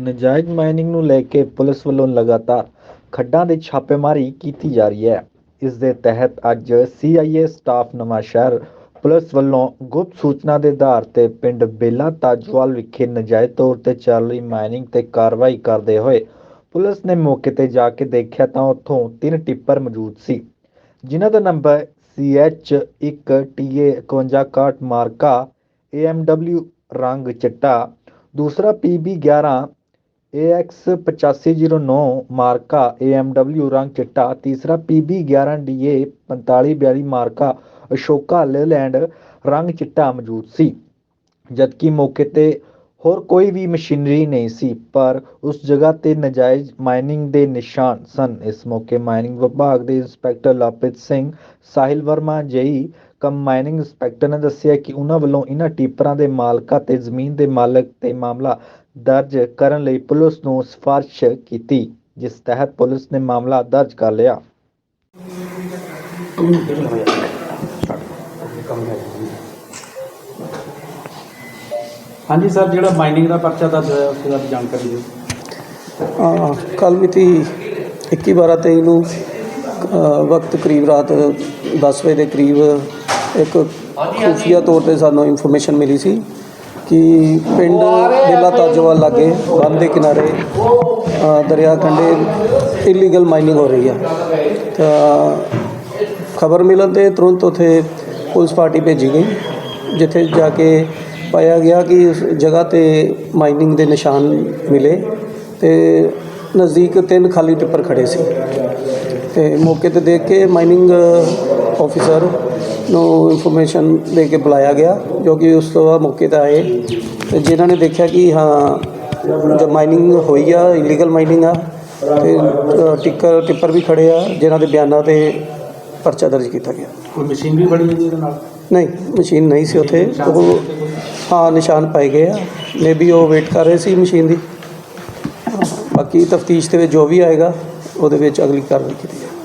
ਨਜਾਇਜ਼ ਮਾਈਨਿੰਗ ਨੂੰ ਲੈ ਕੇ ਪੁਲਿਸ ਵੱਲੋਂ ਲਗਾਤਾਰ ਖੱਡਾਂ ਦੀ ਛਾਪੇਮਾਰੀ ਕੀਤੀ ਜਾ ਰਹੀ ਹੈ। ਇਸ ਦੇ ਤਹਿਤ ਅੱਜ ਸੀਆਈਏ ਸਟਾਫ ਨਵਾਂ ਸ਼ਹਿਰ ਪੁਲਿਸ ਵੱਲੋਂ ਗੁਪਤ ਸੂਚਨਾ ਦੇ ਆਧਾਰ ਤੇ ਪਿੰਡ ਬੇਲਾ ਤਾਜਵਾਲ ਵਿਖੇ ਨਜਾਇਜ਼ ਤੌਰ ਤੇ ਚੱਲ ਰਹੀ ਮਾਈਨਿੰਗ ਤੇ ਕਾਰਵਾਈ ਕਰਦੇ ਹੋਏ ਪੁਲਿਸ ਨੇ ਮੌਕੇ ਤੇ ਜਾ ਕੇ ਦੇਖਿਆ ਤਾਂ ਉੱਥੋਂ ਤਿੰਨ ਟਿੱਪਰ ਮੌਜੂਦ ਸੀ, ਜਿਨ੍ਹਾਂ ਦਾ ਨੰਬਰ CH1TA 5161 ਮਾਰਕਾ AMW ਰੰਗ ਚਿੱਟਾ, ਦੂਸਰਾ PB11 AX8509 ਮਾਰਕਾ AMW ਰੰਗ ਚਿੱਟਾ, ਤੀਸਰਾ PB11DA 4542 ਮਾਰਕਾ ਅਸ਼ੋਕਾ ਲੇਲੈਂਡ ਰੰਗ ਚਿੱਟਾ ਮੌਜੂਦ ਸੀ। ਜਦਕਿ ਮੌਕੇ ਤੇ ਹੋਰ ਕੋਈ ਵੀ ਮਸ਼ੀਨਰੀ ਨਹੀਂ ਸੀ, ਪਰ ਉਸ ਜਗ੍ਹਾ ਤੇ ਨਜਾਇਜ਼ ਮਾਈਨਿੰਗ ਦੇ ਨਿਸ਼ਾਨ ਸਨ। ਇਸ ਮੌਕੇ ਮਾਈਨਿੰਗ ਵਿਭਾਗ ਦੇ inspector Lovepreet Singh Sahil Verma JE cum mining inspector ਨੇ ਦੱਸਿਆ ਕਿ ਉਹਨਾਂ ਵੱਲੋਂ ਇਹਨਾਂ ਟੀਪਰਾਂ ਦੇ ਮਾਲਕਾਂ ਤੇ ਜ਼ਮੀਨ ਦੇ ਮਾਲਕ ਤੇ ਮਾਮਲਾ ਦਰਜ ਕਰਨ ਲਈ ਪੁਲਿਸ ਨੂੰ ਸਿਫਾਰਿਸ਼ ਕੀਤੀ, ਜਿਸ ਤਹਿਤ ਪੁਲਿਸ ਨੇ ਮਾਮਲਾ ਦਰਜ ਕਰ ਲਿਆ। ਹਾਂਜੀ ਸਰ ਜਿਹੜਾ ਮਾਈਨਿੰਗ ਦਾ ਪਰਚਾ ਦਰਜ ਹੋਇਆ ਉਸ ਬਾਰੇ ਜਾਣਕਾਰੀ ਦਿਓ। ਕੱਲ ਮਿਤੀ 21 12 23 ਨੂੰ ਅ, ਵਕਤ ਕਰੀਬ ਰਾਤ 10 ਵਜੇ ਦੇ ਕਰੀਬ ਇੱਕ ਖੁਫੀਆ ਤੌਰ ਤੇ ਸਾਨੂੰ ਇਨਫੋਰਮੇਸ਼ਨ ਮਿਲੀ ਸੀ ਕਿ ਪਿੰਡ ਬੇਲਾ ਤਾਜੋਵਾਲ ਲਾਗੇ ਬੰਦ ਦੇ ਕਿਨਾਰੇ ਅ, ਦਰਿਆ ਕੰਢੇ ਇਲੀਗਲ ਮਾਈਨਿੰਗ ਹੋ ਰਹੀ ਹੈ ਤਾਂ ਖਬਰ ਮਿਲਣ ਤੇ ਤੁਰੰਤ ਉੱਥੇ ਪੁਲਿਸ ਪਾਰਟੀ ਭੇਜੀ ਗਈ ਜਿੱਥੇ ਜਾ ਕੇ ਪਾਇਆ ਗਿਆ ਕਿ ਉਸ ਜਗ੍ਹਾ ਤੇ ਮਾਈਨਿੰਗ ਦੇ ਨਿਸ਼ਾਨ ਮਿਲੇ ਤੇ ਨਜ਼ਦੀਕ ਤਿੰਨ ਖਾਲੀ ਟਿੱਪਰ ਖੜੇ ਸੀ। ਤੇ ਮੌਕੇ ਤੇ ਦੇਖ ਕੇ ਮਾਈਨਿੰਗ ਆਫੀਸਰ ਨੂੰ ਇਨਫੋਰਮੇਸ਼ਨ ਦੇ ਕੇ ਬੁਲਾਇਆ ਗਿਆ ਜੋ ਕਿ ਉਸ ਤੋਂ ਬਾਅਦ ਮੌਕੇ ਤੇ ਆਏ ਤੇ ਜਿਨ੍ਹਾਂ ਨੇ ਦੇਖਿਆ ਕਿ ਹਾਂ ਜੋ ਮਾਈਨਿੰਗ ਹੋਈ ਆ ਇਲੀਗਲ ਮਾਈਨਿੰਗ ਆ ਤੇ ਟਿੱਕਰ ਟਿੱਪਰ ਵੀ ਖੜੇ ਆ ਜਿਨ੍ਹਾਂ ਦੇ ਬਿਆਨਾਂ ਤੇ ਪਰਚਾ ਦਰਜ ਕੀਤਾ ਗਿਆ। ਕੋਈ ਮਸ਼ੀਨ ਵੀ ਬੜੀ ਹੈ ਜੀ ਇਹਦੇ ਨਾਲ? ਨਹੀਂ ਮਸ਼ੀਨ ਨਹੀਂ ਸੀ ਉੱਥੇ। ਉਹ ਹਾਂ ਨਿਸ਼ਾਨ ਪਾਏ ਗਏ ਆ। ਮੇਬੀ ਉਹ ਵੇਟ ਕਰ ਰਹੇ ਸੀ ਮਸ਼ੀਨ ਦੀ। ਬਾਕੀ ਤਫਤੀਸ਼ ਦੇ ਵਿੱਚ ਜੋ ਵੀ ਆਏਗਾ, ਉਹਦੇ ਵਿੱਚ ਅਗਲੀ ਕਾਰਵਾਈ ਕੀਤੀ ਜਾਏਗੀ।